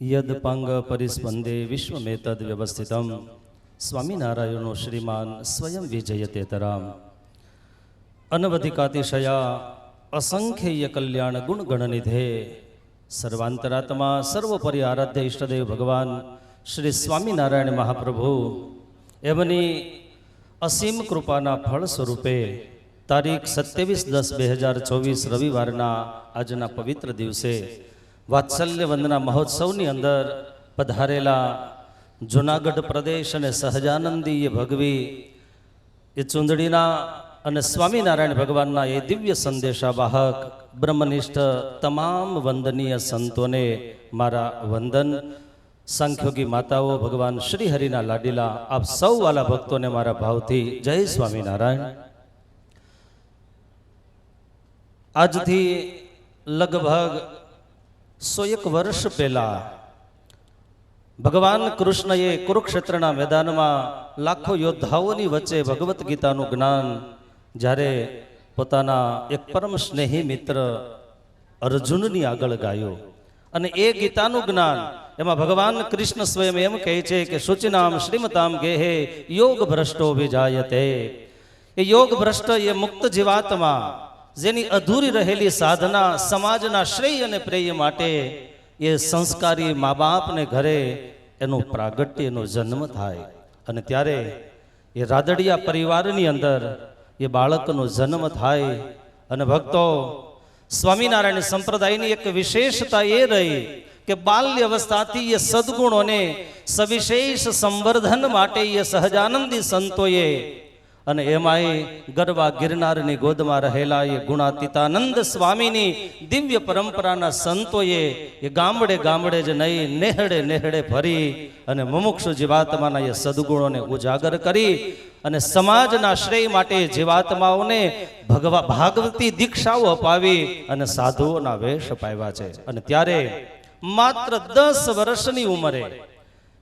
યદપાંગ પરિસ્પંદે વિશ્વમેતદ વ્યવસ્થિતમ સ્વામિનારાયણો શ્રીમાન સ્વયં વિજયતે તરામ અનવધિકાતિશયા અસંખ્ય કલ્યાણ ગુણગણનિધે સર્વાંતરાત્મા સર્વોપરી આરાધ્ય ઈષ્ટદેવ ભગવાન શ્રી સ્વામિનારાયણ મહાપ્રભુ એમની અસીમ કૃપાના ફળ સ્વરૂપે તારીખ સત્યાવીસ દસ બે હજાર ચોવીસ રવિવારના આજના પવિત્ર દિવસે વાત્સલ્ય વંદના મહોત્સવની અંદર પધારેલા જુનાગઢ પ્રદેશ અને સહજાનંદી એ ભગવી, એ ચુંદડીના અને સ્વામિનારાયણ ભગવાનના એ દિવ્ય સંદેશા વાહક બ્રહ્મનિષ્ઠ તમામ વંદનીય સંતોને મારા વંદન. સાંખ્યોગી માતાઓ, ભગવાન શ્રી હરિના લાડીલા, આપ સૌ વાલા ભક્તોને મારા ભાવથી જય સ્વામિનારાયણ. આજથી લગભગ સો એક વર્ષ પહેલા ભગવાન કૃષ્ણએ કુરુક્ષેત્રના મેદાનમાં લાખો યોદ્ધાઓની વચ્ચે ભગવદ્ ગીતાનું જ્ઞાન જ્યારે પોતાના એક પરમ સ્નેહી મિત્ર અર્જુનની આગળ ગાયું. અને એ ગીતાનું જ્ઞાન એમાં ભગવાન કૃષ્ણ સ્વયં એમ કહે છે કે શુચિનામ શ્રીમતામ ગેહે યોગ ભ્રષ્ટો વિજાયતે એ યોગ ભ્રષ્ટ એ મુક્ત જીવાત્મા જેની અધૂરી રહેલી સાધના સમાજના શ્રેય અને પ્રેય માટે એ સંસ્કારી મા બાપને ઘરે એનું પ્રાગટ્યનો જન્મ થાય. અને ત્યારે એ રાદડિયા પરિવારની અંદર એ બાળકનો જન્મ થાય. અને ભક્તો સ્વામિનારાયણ સંપ્રદાયની એક વિશેષતા એ રહી કે બાલ્ય અવસ્થાથી એ સદગુણોને સવિશેષ સંવર્ધન માટે એ સહજાનંદી સંતોએ અને એમાંય ગરવા ગિરનારની ગોદમાં રહેલા એ ગુણાતીતાનંદ સ્વામીની દિવ્ય પરંપરાના સંતોએ એ ગામડે ગામડે જ નહીં નેહડે નેહડે ફરી અને મુમુક્ષુ જીવાત્માના એ સદગુણોને ઉજાગર કરી અને સમાજના શ્રેય માટે જીવાત્માઓને ભગવા, ભાગવતી દીક્ષાઓ અપાવી અને સાધુઓના વેશ અપાવ્યા છે. અને ત્યારે માત્ર દસ વર્ષની ઉંમરે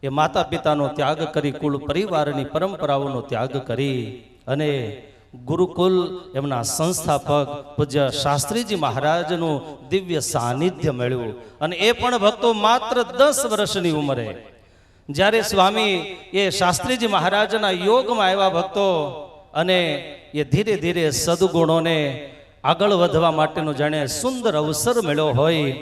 એ માતા પિતાનો ત્યાગ કરી કુલ પરિવારની પરંપરાઓનો ત્યાગ કરી અને ગુરુકુલ એમના સંસ્થાપક પૂજ્ય શાસ્ત્રીજી મહારાજનું દિવ્ય સાનિધ્ય મળ્યું અને એ પણ ભક્તો માત્ર દસ વર્ષની ઉંમરે. જ્યારે સ્વામી એ શાસ્ત્રીજી મહારાજના યોગમાં આવ્યા ભક્તો અને એ ધીરે ધીરે સદગુણોને આગળ વધવા માટેનો જાણે સુંદર અવસર મળ્યો હોય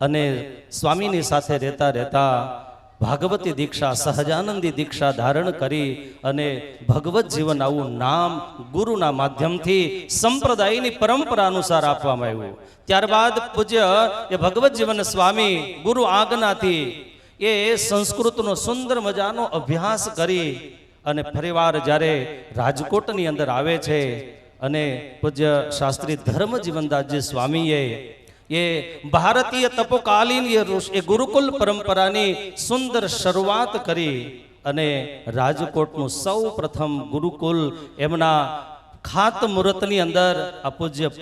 અને સ્વામીની સાથે રહેતા રહેતા ભાગવતી દીક્ષા, સહજાનંદી દીક્ષા ધારણ કરી અને ભગવત જીવન આવું નામ, ગુરુના માધ્યમથી સંપ્રદાયની પરંપરા અનુસાર આપવામાં આવ્યું. ત્યારબાદ પૂજ્ય એ ભગવત જીવન સ્વામી ગુરુ આજ્ઞાથી એ સંસ્કૃતનો સુંદર મજાનો અભ્યાસ કરી અને ફરીવાર જ્યારે રાજકોટની અંદર આવે છે અને પૂજ્ય શાસ્ત્રી ધર્મ જીવનદાસજી સ્વામીએ એ ભારતીય તપોકાલીન એ ગુરુકુલ પરંપરાની સુંદર શરૂઆત કરી અને રાજકોટનું સૌ પ્રથમ ગુરુકુલ એમના ખાત મુહૂર્તની અંદર આ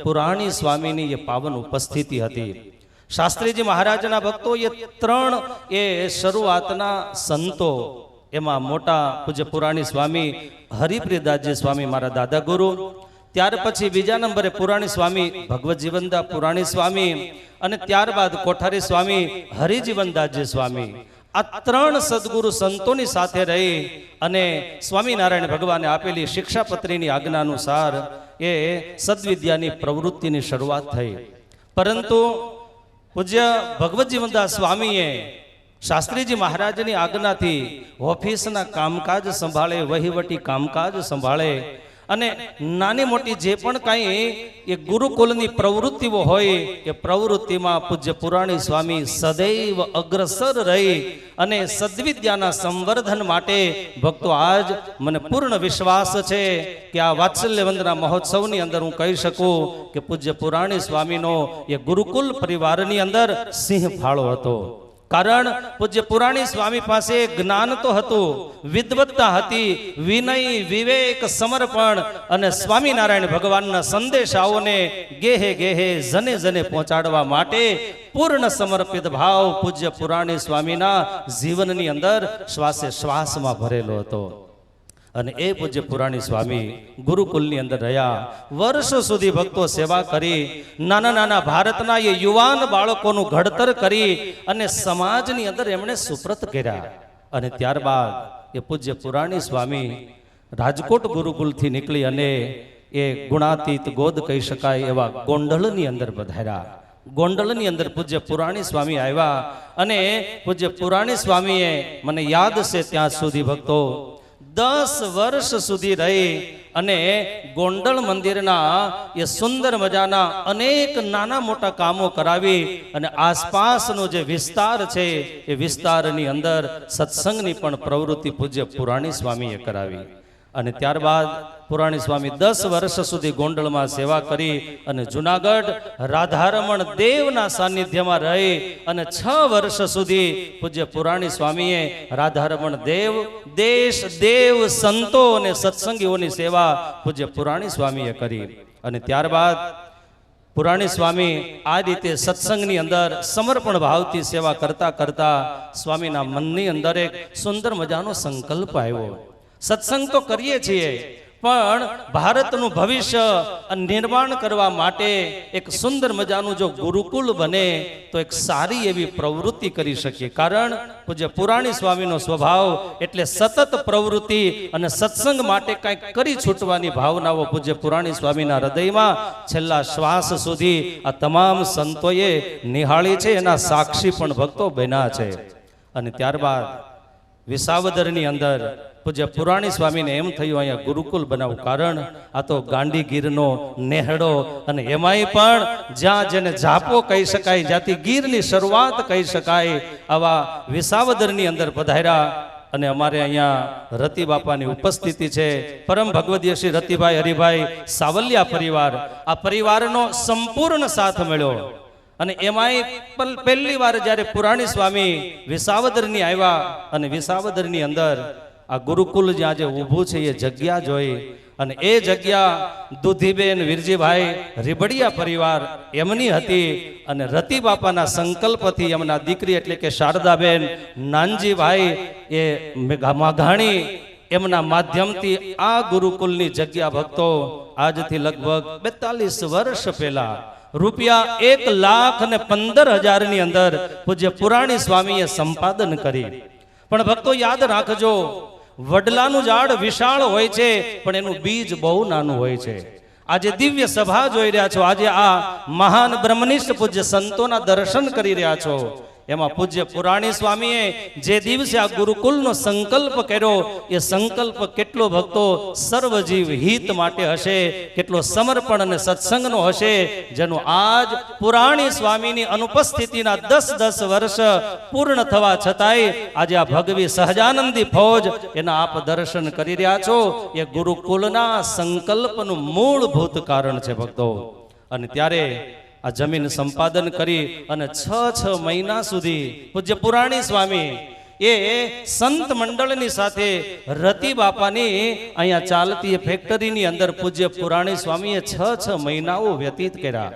પુરાણી સ્વામીની એ પાવન ઉપસ્થિતિ હતી. શાસ્ત્રીજી મહારાજના ભક્તો એ ત્રણ એ શરૂઆતના સંતો, એમાં મોટા પૂજ્ય પુરાણી સ્વામી હરિપ્રિયદાસજી સ્વામી, મારા દાદા ગુરુ ત્યાર પછી બીજા નંબરે પુરાણી સ્વામી ભગવત જીવનદા પુરાણી સ્વામી અને ત્યારબાદ કોઠારી સ્વામી હરિજીવનદાસજી સ્વામી. આ ત્રણ સદગુરુ સંતોની સાથે રહી અને સ્વામિનારાયણ ભગવાને આપેલી શિક્ષાપત્રીની આજ્ઞાનુસાર એ સદવિદ્યાની પ્રવૃત્તિની શરૂઆત થઈ. પરંતુ પૂજ્ય ભગવત જીવનદાસ સ્વામીએ શાસ્ત્રીજી મહારાજની આજ્ઞાથી ઓફિસના કામકાજ સંભાળે, વહીવટી કામકાજ સંભાળે અને નાની મોટી જે પણ કાંઈ એ ગુરુકુલની પ્રવૃત્તિઓ હોય, એ પ્રવૃત્તિમાં પૂજ્ય પુરાણી સ્વામી સદૈવ અગ્રસર રહી અને સદવિદ્યાના સંવર્ધન માટે ભક્તો આજ મને પૂર્ણ વિશ્વાસ છે કે આ વાત્સલ્ય વંદના મહોત્સવની અંદર હું કહી શકું કે પૂજ્ય પુરાણી સ્વામીનો એ ગુરુકુલ પરિવારની અંદર સિંહ ફાળો હતો. કારણ પૂજ્ય પુરાણી સ્વામી પાસે જ્ઞાન તો હતું, વિદવત્તા હતી, વિનય, વિવેક, સમર્પણ અને સ્વામિનારાયણ ભગવાનના સંદેશાઓને ગેહે ગેહે, જને જને પહોંચાડવા માટે પૂર્ણ સમર્પિત ભાવ પૂજ્ય પુરાણી સ્વામીના જીવનની અંદર શ્વાસે શ્વાસમાં ભરેલો હતો. અને એ પૂજ્ય પુરાણી સ્વામી ગુરુકુલની અંદર રહ્યા. વર્ષો સુધી ભક્તો સેવા કરી નાના નાના ભારતના એ યુવાન બાળકોનું ઘડતર કરી અને સમાજની અંદર એમણે સુપ્રત કર્યા. અને ત્યારબાદ એ પૂજ્ય પુરાણી સ્વામી રાજકોટ ગુરુકુલથી નીકળી અને એ ગુણાતીત ગોદ કહી શકાય એવા ગોંડલની અંદર પધાર્યા. ગોંડલની અંદર પૂજ્ય પુરાણી સ્વામી આવ્યા અને પૂજ્ય પુરાણી સ્વામીએ મને યાદ છે ત્યાં સુધી ભક્તો દસ વર્ષ સુધી રહી અને ગોંડલ મંદિરના એ સુંદર મજાના અનેક નાના મોટા કામો કરાવી અને આસપાસનો જે વિસ્તાર છે, એ વિસ્તારની અંદર સત્સંગની પણ પ્રવૃત્તિ પૂજ્ય પુરાણી સ્વામીએ કરાવી. અને ત્યારબાદ પુરાણી સ્વામી દસ વર્ષ સુધી ગોંડલમાં સેવા કરી અને જુનાગઢ રાધારમણ દેવના સાનિધ્યમાં રહી અને છ વર્ષ સુધી પૂજ્ય પુરાણી સ્વામીએ રાધારમણ દેવ, દેશ, દેવ, સંતો અને સત્સંગીઓની સેવા પૂજ્ય પુરાણી સ્વામીએ કરી. અને ત્યારબાદ પુરાણી સ્વામી આ રીતે સત્સંગની અંદર સમર્પણ ભાવથી સેવા કરતા કરતા સ્વામીના મનની અંદર એક સુંદર મજાનો સંકલ્પ આવ્યો. સત્સંગ તો કરીએ છીએ, પણ ભારતનું ભવિષ્ય નિર્માણ કરવા માટે એક સુંદર મજાનું જો ગુરુકુલ બને, તો એક સારી એવી પ્રવૃત્તિ કરી શકીએ. કારણ પૂજ્ય પુરાણી સ્વામીનો સ્વભાવ એટલે સતત પ્રવૃત્તિ અને સત્સંગ માટે કંઈક કરી છૂટવાની ભાવનાઓ પૂજ્ય પુરાણી સ્વામીના હૃદયમાં છેલ્લા શ્વાસ સુધી આ તમામ સંતોએ નિહાળી છે, એના સાક્ષી પણ ભક્તો બન્યા છે. અને ત્યારબાદ વિસાવદરની અંદર પૂજ્ય પુરાણી સ્વામીને એમ થયું અહીંયા ગુરુકુલ બનાવું કારણ, આ તો ગાંડી ગીરનો નેહડો અને એમાંય પણ જ્યાં જેને જાપો કહી શકાય, જ્યાંથી ગીરની શરૂઆત કહી શકાય, આવા વિસાવદરની અંદર પધાર્યા. અને અમારે અહીંયા રતિ બાપાની ઉપસ્થિતિ છે. પરમ ભગવદીય શ્રી રતિભાઈ હરિભાઈ સાવલિયા પરિવાર, આ પરિવારનો સંપૂર્ણ સાથ મળ્યો. અને એમાંય પહેલી વાર જ્યારે પુરાણી સ્વામી વિસાવદરની આવ્યા અને વિસાવદરની અંદર આ ગુરુકુલ જ્યાં જે ઊભું છે એ જગ્યા જોઈ અને એ જગ્યા દુધીબેન વિરજીભાઈ રીબડિયા પરિવાર એમની હતી અને રતિ બાપાના સંકલ્પથી એમના દીકરી એટલે કે શારદાબેન નાનજીભાઈ એ મેઘા- માઘાણી એમના માધ્યમથી આ ગુરુકુલની જગ્યા ભક્તો આજથી લગભગ બેતાલીસ વર્ષ પહેલા રૂપિયા એક લાખ ને પંદર હજારની અંદર પૂજ્ય પુરાણી સ્વામીએ સંપાદન કરી. પણ ભક્તો, યાદ રાખજો, વડલાનું ઝાડ વિશાળ હોય છે, પણ એનું બીજ બહુ નાનું હોય છે. આજે દિવ્ય સભા જોઈ રહ્યા છો. આજે આ મહાન બ્રહ્મનિષ્ઠ પૂજ્ય સંતોના દર્શન કરી રહ્યા છો. એમાં પૂજ્ય પુરાણી સ્વામીએ જે દિવસે આ ગુરુકુલનો સંકલ્પ કર્યો, એ સંકલ્પ કેટલો ભક્તો સર્વજીવ હિત માટે હશે, કેટલો સમર્પણ અને સત્સંગનો હશે, જેનું આજ પુરાણી સ્વામીની અનુપસ્થિતિના દસ દસ વર્ષ પૂર્ણ થવા છતાંય આજે આ ભગવી સહજાનંદી ફૌજ એના આપ દર્શન કરી રહ્યા છો. એ ગુરુકુલના સંકલ્પનું મૂળભૂત કારણ છે ભક્તો. અને ત્યારે આ જમીન સંપાદન કરી અને છ છ મહિના સુધી પૂજ્ય પુરાણી સ્વામી એ સંત મંડળની સાથે રતિ બાપાની અહીંયા ચાલતી ફેક્ટરીની અંદર પૂજ્ય પુરાણી સ્વામીએ છ છ મહિનાઓ વ્યતીત કર્યા.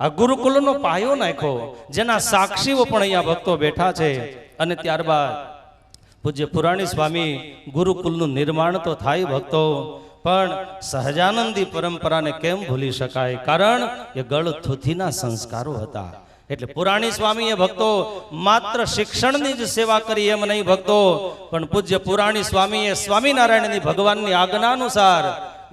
આ ગુરુકુલનો પાયો નાખ્યો, જેના સાક્ષીઓ પણ અહીંયા ભક્તો બેઠા છે. અને ત્યારબાદ પૂજ્ય પુરાણી સ્વામી ગુરુકુલનું નિર્માણ તો થાય ભક્તો પણ સહજાનંદી પરંપરાને કેમ ભૂલી શકાય? કારણ એ ગળથુથીના સંસ્કારો હતા. એટલે પુરાણી સ્વામીએ ભક્તો, માત્ર શિક્ષણની જ સેવા કરી એમ નહીં ભક્તો, પણ પૂજ્ય પુરાણી સ્વામીએ સ્વામિનારાયણની ભગવાનની આજ્ઞા અનુસાર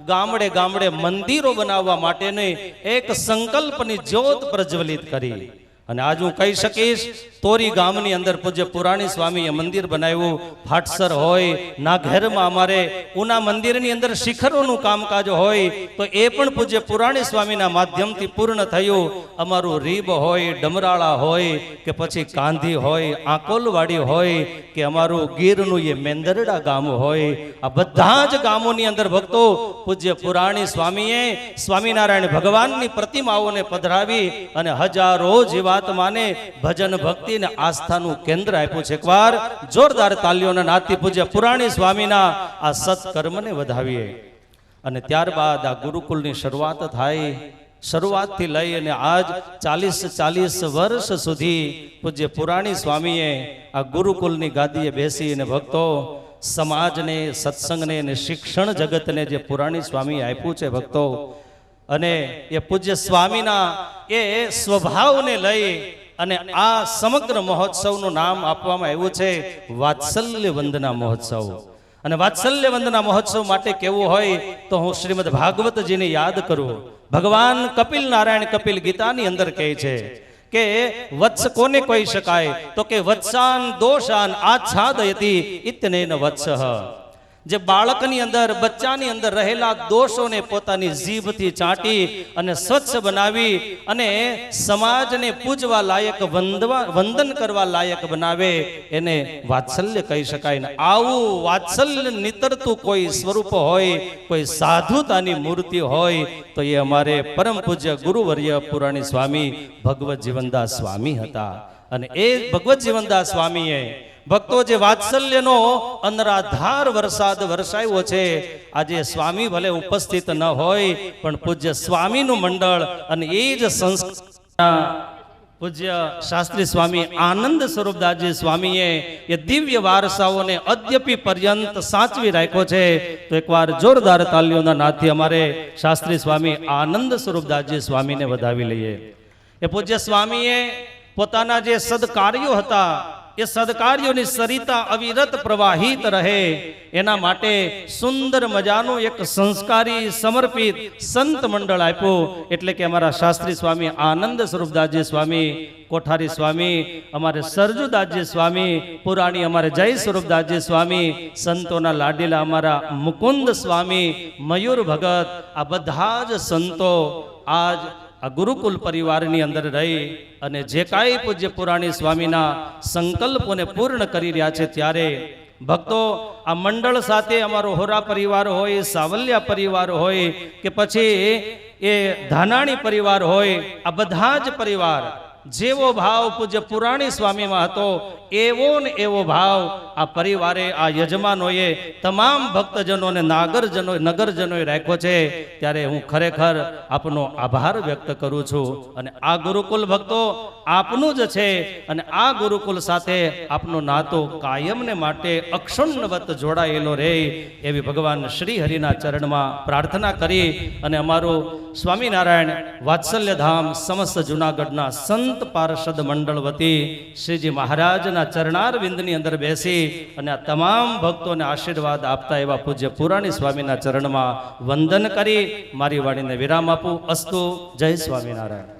ગામડે ગામડે મંદિરો બનાવવા માટેની એક સંકલ્પની જ્યોત પ્રજ્વલિત કરી. અને આજ હું કહી શકીશ, તોરી ગામની અંદર પૂજ્ય પુરાણી સ્વામીએ મંદિર બનાવ્યું. ભાટસર હોય નાઘેરમાં અમારે ઉના મંદિરની અંદર શિખરોનું કામકાજ હોય, તો એ પણ પૂજ્ય પુરાણી સ્વામીના માધ્યમથી પૂર્ણ થયું. અમારું રીબ હોય, ડમરાળા હોય, કે પછી કાંધી હોય, આંકોલવાડી હોય, કે અમારું ગીરનું એ મેંદરડા ગામ હોય. આ બધા જ ગામોની અંદર ભક્તો પૂજ્ય પુરાણી સ્વામીએ સ્વામિનારાયણ ભગવાનની પ્રતિમાઓને પધરાવી અને હજારો જીવાત્માને ભજન ભક્તિ ને આસ્થાનું કેન્દ્ર આપ્યું છે. એકવાર જોરદાર તાલીઓના નાતી પૂજ્ય પુરાણી સ્વામીના આ સત્કર્મને વધાવીએ. અને ત્યારબાદ આ ગુરુકુલની શરૂઆત થાય. શરૂઆતથી લઈ અને આજ ચાલીસ ચાલીસ વર્ષ સુધી પૂજ્ય પુરાણી સ્વામીએ આ ગુરુકુલની ગાદીએ બેસી અને ભક્તો સમાજને, સત્સંગને અને શિક્ષણ જગતને જે પુરાણી સ્વામી આપ્યું છે ભક્તો અને એ પૂજ્ય સ્વામીના એ સ્વભાવને લઈ અને આ સમગ્ર મહોત્સવનું નામ આપવામાં આવ્યું છે વાત્સલ્ય વંદના મહોત્સવ. અને વાત્સલ્ય વંદના મહોત્સવ માટે કેવું હોય તો હું શ્રીમદ ભાગવતજીને યાદ કરું. ભગવાન કપિલ નારાયણ કપિલ ગીતાની અંદર કહે છે કે વત્સ કોને કહી શકાય? તો કે વત્સાન દોષાન આચ્છાદયતી ઇત્યનેન વત્સઃ. જે બાળકની અંદર, બચ્ચાની અંદર રહેલા દોષોને પોતાની જીભથી ચાટી અને સ્વચ્છ બનાવી અને સમાજને પૂજવા લાયક, વંદવા, વંદન કરવા લાયક બનાવે, એને વાત્સલ્ય કહી શકાય. ને આવું વાત્સલ્ય નિતરતું કોઈ સ્વરૂપ હોય, કોઈ સાધુતાની મૂર્તિ હોય, તો એ અમારે પરમ પૂજ્ય ગુરુવર્ય પુરાણી સ્વામી ભગવત જીવનદાસ સ્વામી હતા. અને એ ભગવત જીવનદાસ સ્વામીએ ભક્તો જે વાત્સલ્યનો અનરાધાર વરસાદ વરસાયો છે, આજે સ્વામી ભલે ઉપસ્થિત ન હોય, પણ પૂજ્ય સ્વામીનું મંડળ અને એ જ સંસ્થા પૂજ્ય શાસ્ત્રી સ્વામી આનંદ સ્વરૂપદાસજી સ્વામીએ એ દિવ્ય વારસાઓને અદ્યપી પર્યંત સાચવી રાખ્યો છે. તો એકવાર જોરદાર તાલીઓના નાથી અમારે શાસ્ત્રી સ્વામી આનંદ સ્વરૂપદાસજી સ્વામીને વધાવી લઈએ. એ પૂજ્ય સ્વામીએ પોતાના જે સદકાર્યો હતા એ સદકાર્યોની સરિતા અવિરત પ્રવાહિત રહે. એના માટે સુંદર મજાનું એક સંસ્કારી સમર્પિત સંત મંડળ આપ્યું. એટલે કે અમારા શાસ્ત્રી સ્વામી આનંદ સ્વરૂપદાસજી સ્વામી, કોઠારી સ્વામી, અમારે સરજુદાસજી સ્વામી, પુરાણી અમારે જય સ્વરૂપદાસજી સ્વામી, સંતોના લાડીલા અમારા મુકુંદ સ્વામી, મયુર ભગત, આ બધા જ સંતો આજ આ ગુરુકુલ પરિવારની અંદર રહી અને જે કાંઈ પૂજ્ય પુરાણી સ્વામીના સંકલ્પોને પૂર્ણ કરી રહ્યા છે ત્યારે ભક્તો, આ મંડળ સાથે અમારો હોરા પરિવાર હોય, સાવલિયા પરિવાર હોય કે પછી એ ધાનાણી પરિવાર હોય, આ બધા જ પરિવાર જેવો ભાવ પૂજ્ય પુરાણી સ્વામીમાં હતો એવો ને એવો ભાવ આ પરિવારે, આ યજમાનોએ તમામ ભક્તજનોને, નાગરજનો, નગરજનોએ રાખ્યો છે. ત્યારે હું ખરેખર આપનો આભાર વ્યક્ત કરું છું. અને આ ગુરુકુલ ભક્તો આપનું જ છે. અને આ ગુરુકુલ સાથે આપનો નાતો કાયમને માટે અક્ષુણવત જોડાયેલો રહે એવી ભગવાન શ્રી હરિના ચરણમાં પ્રાર્થના કરી અને અમારું સ્વામિનારાયણ વાત્સલ્યધામ સમસ્ત જુનાગઢના સંત પાર્ષદ મંડળ વતી શ્રીજી મહારાજના ચરણાર વિંદની અંદર બેસી અને આ તમામ ભક્તોને આશીર્વાદ આપતા એવા પૂજ્ય પુરાણી સ્વામીના ચરણમાં વંદન કરી, મારી વાણીને વિરામ આપું. અસ્તુ, જય સ્વામિનારાયણ.